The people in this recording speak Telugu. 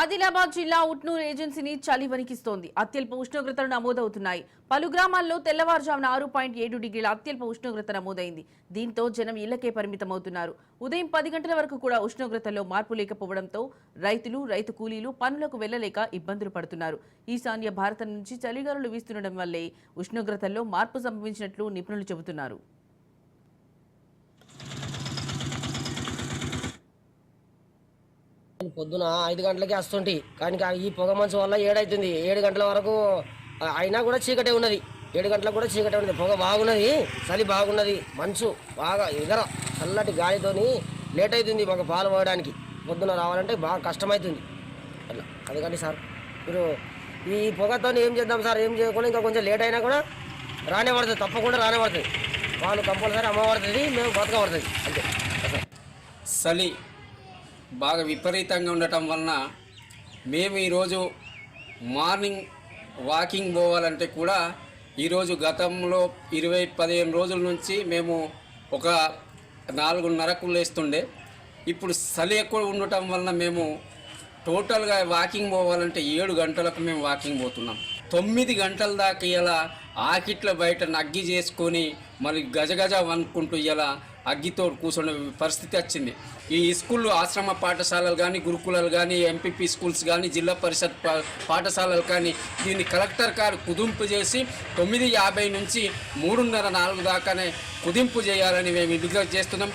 ఆదిలాబాద్ జిల్లా ఉట్నూరు ఏజెన్సీని చలి వణికిస్తోంది. అత్యల్ప ఉష్ణోగ్రతలు నమోదవుతున్నాయి. పలు గ్రామాల్లో తెల్లవారుజామున ఆరు పాయింట్ ఏడు డిగ్రీల అత్యల్ప ఉష్ణోగ్రత నమోదైంది. దీంతో జనం ఇళ్ళకే పరిమితమవుతున్నారు. ఉదయం పది గంటల వరకు కూడా ఉష్ణోగ్రతలో మార్పు లేకపోవడంతో రైతులు రైతు కూలీలు పనులకు వెళ్ళలేక ఇబ్బందులు పడుతున్నారు. ఈశాన్య భారతం నుంచి చలిగాలులు వీస్తుండడం వల్లే ఉష్ణోగ్రతల్లో మార్పు సంభవించినట్లు నిపుణులు చెబుతున్నారు. పొద్దున ఐదు గంటలకి వస్తుంటే. కానీ ఈ పొగ మంచు వల్ల ఏడైతుంది. ఏడు గంటల వరకు అయినా కూడా చీకటే ఉన్నది. ఏడు గంటలకు కూడా చీకటే ఉన్నది. పొగ బాగున్నది చలి బాగున్నది మంచు బాగా ఎగర చల్లటి గాలితోని లేట్ అవుతుంది మాకు పాలు పోయడానికి. పొద్దున రావాలంటే బాగా కష్టమవుతుంది అట్లా. అందుకని సార్. మీరు ఈ పొగతో ఏం చేద్దాం సార్? ఏం చేయకుండా ఇంకా కొంచెం లేట్ అయినా కూడా రానే పడుతుంది. తప్పకుండా రానే పడుతుంది. పాలు కంపల్సరీ అమ్మ పడుతుంది మేము బతక పడుతుంది అంతే. చలి బాగా విపరీతంగా ఉండటం వలన మేము ఈరోజు మార్నింగ్ వాకింగ్ పోవాలంటే కూడా ఈరోజు గతంలో ఇరవై పదిహేను రోజుల నుంచి మేము ఒక నాలుగున్నరకు లేస్తుండే. ఇప్పుడు చలి ఎక్కువ ఉండటం వలన మేము టోటల్గా వాకింగ్ పోవాలంటే ఏడు గంటలకు మేము వాకింగ్ పోతున్నాం. తొమ్మిది గంటల దాకా ఇలా ఆకిట్ల బయట నగ్గి చేసుకొని మరి గజగజ వనుకుంటూ ఇలా అగ్గితో కూర్చున్న పరిస్థితి వచ్చింది. ఈ స్కూళ్ళు ఆశ్రమ పాఠశాలలు కానీ గురుకులాలు కానీ ఎంపీపీ స్కూల్స్ కానీ జిల్లా పరిషత్ పాఠశాలలు కానీ దీన్ని కలెక్టర్ గారు కుదింపు చేసి తొమ్మిది యాభై నుంచి మూడున్నర నాలుగు దాకానే కుదింపు చేయాలని మేము విజ్ఞప్తి చేస్తున్నాం.